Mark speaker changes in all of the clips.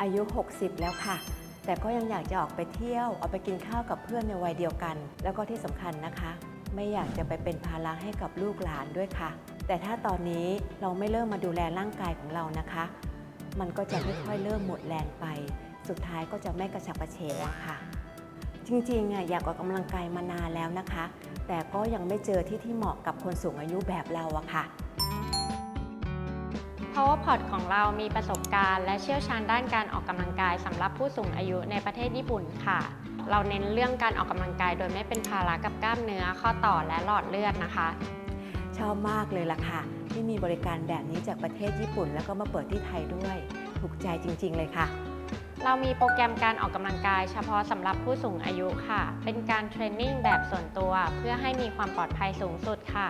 Speaker 1: อายุ 60 แล้วค่ะ แต่ก็ยังอยากจะออกไปเที่ยวออกไปกินข้าวกับเพื่อนในวัยเดียวกัน แล้วก็ที่สำคัญนะคะ ไม่อยากจะไปเป็นภาระให้กับลูกหลานด้วยค่ะ แต่ถ้าตอนนี้เราไม่เริ่มมาดูแลร่างกายของเรานะคะ มันก็จะค่อยๆเริ่มหมดแรงไป สุดท้ายก็จะไม่กระฉับกระเฉงค่ะ จริงๆอะอยากออกกำลังกายมานานแล้วนะคะ แต่ก็ยังไม่เจอที่ที่เหมาะกับคนสูงอายุแบบเราอะค่ะ
Speaker 2: PowerPod ของเรามีประสบการณ์และเชี่ยวชาญด้านการออกกำลังกายสำหรับผู้สูงอายุในประเทศญี่ปุ่นค่ะ เราเน้นเรื่องการออกกำลังกายโดยไม่เป็นภาระกับกล้ามเนื้อ ข้อต่อและหลอดเลือดนะคะ
Speaker 1: ชอบมากเลยล่ะค่ะ ที่มีบริการแบบนี้จากประเทศญี่ปุ่น แล้วก็มาเปิดที่ไทยด้วย ถูกใจจริง ๆ เลยค่ะ
Speaker 2: เรามีโปรแกรมการออกกำลังกายเฉพาะสำหรับผู้สูงอายุค่ะ เป็นการเทรนนิ่งแบบส่วนตัว เพื่อให้มีความปลอดภัยสูงสุดค่ะ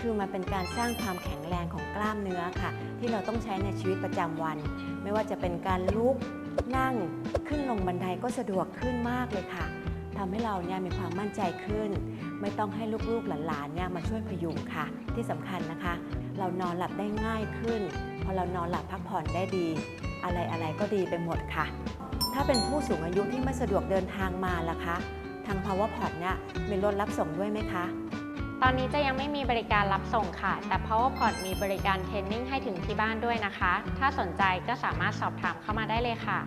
Speaker 1: คือมันเป็นการสร้างความแข็งแรงของกล้ามเนื้อค่ะ ที่เราต้องใช้ในชีวิตประจำวัน ไม่ว่าจะเป็นการลุกนั่งขึ้นลงบันไดก็สะดวกขึ้นมากเลยค่ะทำให้เราเนี่ยมีความมั่นใจขึ้น ไม่ต้องให้ลูกๆหลานๆเนี่ยมาช่วยพยุงค่ะ ที่สำคัญนะคะ เรานอนหลับได้ง่ายขึ้นพอเรานอนหลับพักผ่อนได้ดี อะไรอะไรๆก็ดีไปหมดค่ะ ถ้าเป็นผู้สูงอายุที่ไม่สะดวกเดินทางมาล่ะคะ ทาง PowerPod เนี่ยมีรถรับส่งด้วยไหมคะ
Speaker 2: ตอนนี้จะยังไม่มีบริการรับส่งค่ะ แต่ PowerPod มีบริการเทรนนิ่งให้ถึงที่บ้านด้วยนะคะ ถ้าสนใจก็สามารถสอบถามเข้ามาได้เลยค่ะ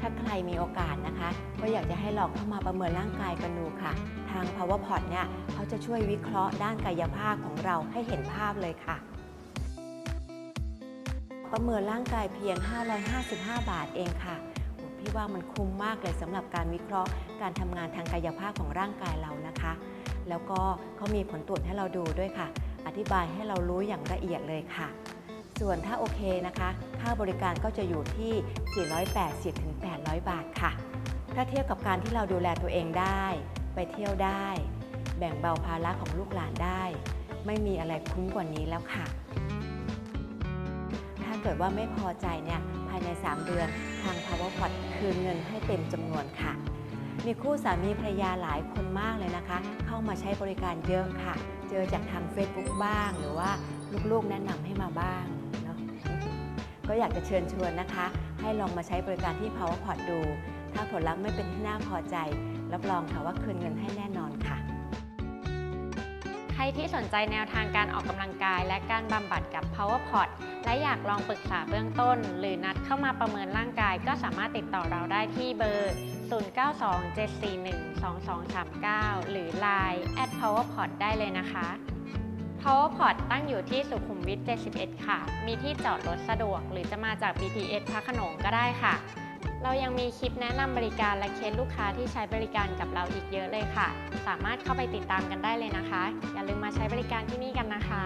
Speaker 1: ถ้าใครมีโอกาสนะคะ ก็อยากจะให้ลองเข้ามาประเมินร่างกายกันดูค่ะ ทาง PowerPod เนี่ยเขาจะช่วยวิเคราะห์ด้านกายภาพของเราให้เห็นภาพเลยค่ะ ประเมินร่างกายเพียง 555 บาทเองค่ะพี่ว่ามันคุ้มมากเลยสำหรับการวิเคราะห์การทำงานทางกายภาพของร่างกายเรานะคะ แล้วก็เขามีผลตรวจให้เราดูด้วยค่ะ อธิบายให้เรารู้อย่างละเอียดเลยค่ะ ส่วนถ้าโอเคนะคะ ค่าบริการก็จะอยู่ที่ 480-800 บาทค่ะ ถ้าเทียบกับการที่เราดูแลตัวเองได้ ไปเที่ยวได้ แบ่งเบาภาระของลูกหลานได้ ไม่มีอะไรคุ้มกว่านี้แล้วค่ะ ถ้าเกิดว่าไม่พอใจเนี่ยภายใน 3 เดือนทาง PowerPod คืนเงินให้เต็มจำนวนค่ะ มีคู่สามีภรรยาหลายคนมากเลยนะ มาใช้บริการเยอะค่ะ เจอจากทาง Facebook บ้าง หรือว่าลูกๆแนะนำให้มาบ้างเนาะก็อยากจะเชิญชวนนะคะ ให้ลองมาใช้บริการที่ PowerPod ดู ถ้าผลลัพธ์ไม่เป็นที่น่าพอใจ รับรองค่ะว่าคืนเงินให้แน่นอนค่ะ
Speaker 2: รที่สนใจแนวทางการออกกำลังกาย และการบำบัดกับ PowerPod และอยากลองปรึกษาเบื้องต้น หรือนัดเข้ามาประเมินร่างกาย ก็สามารถติดต่อเราได้ที่เบอร์ 0927412239 หรือ Line at PowerPod ได้เลยนะคะ PowerPod ตั้งอยู่ที่สุขุมวิท 71 ค่ะ มีที่จอดรถสะดวก หรือจะมาจาก BTS พระโขนงก็ได้ค่ะ เรายังมีคลิปแนะนำบริการและเคสลูกค้าที่ใช้บริการกับเราอีกเยอะเลยค่ะ สามารถเข้าไปติดตามกันได้เลยนะคะ อย่าลืมมาใช้บริการที่นี่กันนะคะ